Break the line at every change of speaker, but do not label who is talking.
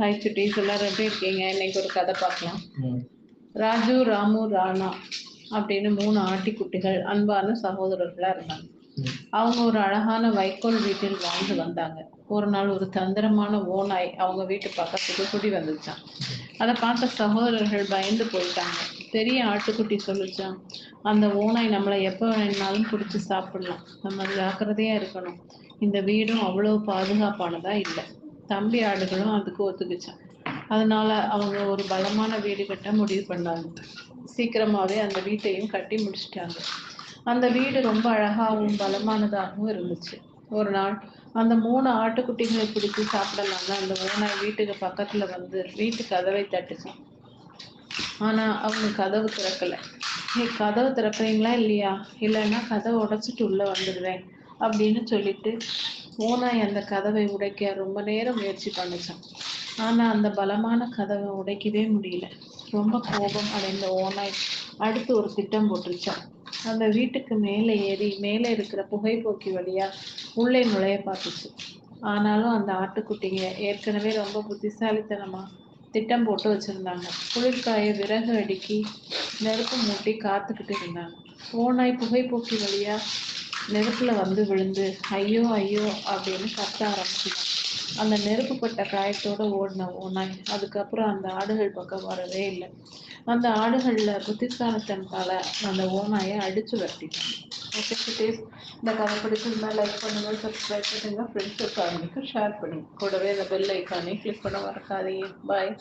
Hi சுட்டீஸ் எல்லாரும் எப்படி இருக்கீங்க? இன்னைக்கு ஒரு கதை பார்க்கலாம். ராஜு ராமு ராணா அப்படின்னு மூணு ஆட்டிக்குட்டிகள் அன்பான சகோதரர்களா இருந்தாங்க. அவங்க ஒரு அழகான வைக்கோல் வீட்டில் வாழ்ந்து வந்தாங்க. ஒரு நாள் ஒரு தந்திரமான ஓநாய் அவங்க வீட்டு பக்கத்துக்கு குடி வந்துச்சான் அதை பார்த்த சகோதரர்கள் பயந்து போயிட்டாங்க. பெரிய ஆட்டுக்குட்டி சொல்லிச்சான் அந்த ஓநாய் நம்மளை எப்போ வேணாலும் பிடிச்சி சாப்பிடலாம். நம்ம ஜாக்கிரதையா இருக்கணும். இந்த வீடும் அவ்வளோ பாதுகாப்பானதா இல்லை. தம்பி ஆடுகளும் அதுக்கு ஒத்துக்குச்சான் அதனால அவங்க ஒரு பலமான வீடு கட்ட முடிவு பண்ணாங்க. சீக்கிரமாவே அந்த வீட்டையும் கட்டி முடிச்சிட்டாங்க. அந்த வீடு ரொம்ப அழகாகவும் பலமானதாகவும் இருந்துச்சு. ஒரு நாள் அந்த மூணு ஆட்டுக்குட்டிகளை பிடிச்சி சாப்பிடலாம்னு அந்த ஓனாய் வீட்டுக்கு பக்கத்துல வந்து வீட்டு கதவை தட்டுச்சான் ஆனா அவங்க கதவு திறக்கல. நீ கதவு திறக்கிறீங்களா இல்லையா? இல்லைன்னா கதவை உடைச்சிட்டு உள்ள வந்துடுவேன் அப்படின்னு சொல்லிட்டு ஓனாய் அந்த கதவை உடைக்க ரொம்ப நேரம் முயற்சி பண்ணுச்சான் ஆனா அந்த பலமான கதவை உடைக்கவே முடியல. ரொம்ப கோபம் அடைந்த ஓனாய் அடுத்து ஒரு திட்டம் போட்டுருச்சான் அந்த வீட்டுக்கு மேலே ஏறி மேலே இருக்கிற புகைப்போக்கி வழியா உள்ளே நுழைய பார்த்துச்சு. ஆனாலும் அந்த ஆட்டுக்குட்டிங்க ஏற்கனவே ரொம்ப புத்திசாலித்தனமா திட்டம் போட்டு வச்சிருந்தாங்க. குளிர்காய விறகு அடுக்கி நெருப்பு மூட்டி காத்துக்கிட்டு இருந்தாங்க. ஓனாய் புகைப்போக்கி வழியா நெருப்புல வந்து விழுந்து ஐயோ ஐயோ அப்படின்னு கத்த ஆரம்பிச்சிடும். அந்த நெருப்புப்பட்ட காயத்தோட ஓடின ஓனாய் அதுக்கப்புறம் அந்த ஆடுகள் பக்கம் வரவே இல்லை. அந்த ஆடுகளில் புத்திசாலித்தனத்தால அந்த ஓநாயை அடிச்சு வரட்டிட்டாங்க ஓகே குட்டீஸ் இந்த கதை பிடிச்சிருந்தா லைக் பண்ணுங்கள் சப்ஸ்கிரைப் பண்ணுங்கள் ஃப்ரெண்ட்ஸ் ஃபேமிலிக்கு ஷேர் பண்ணுங்க. கூடவே இந்த பெல் ஐக்கானே கிளிக் பண்ண மறக்காதீங்க. பாய்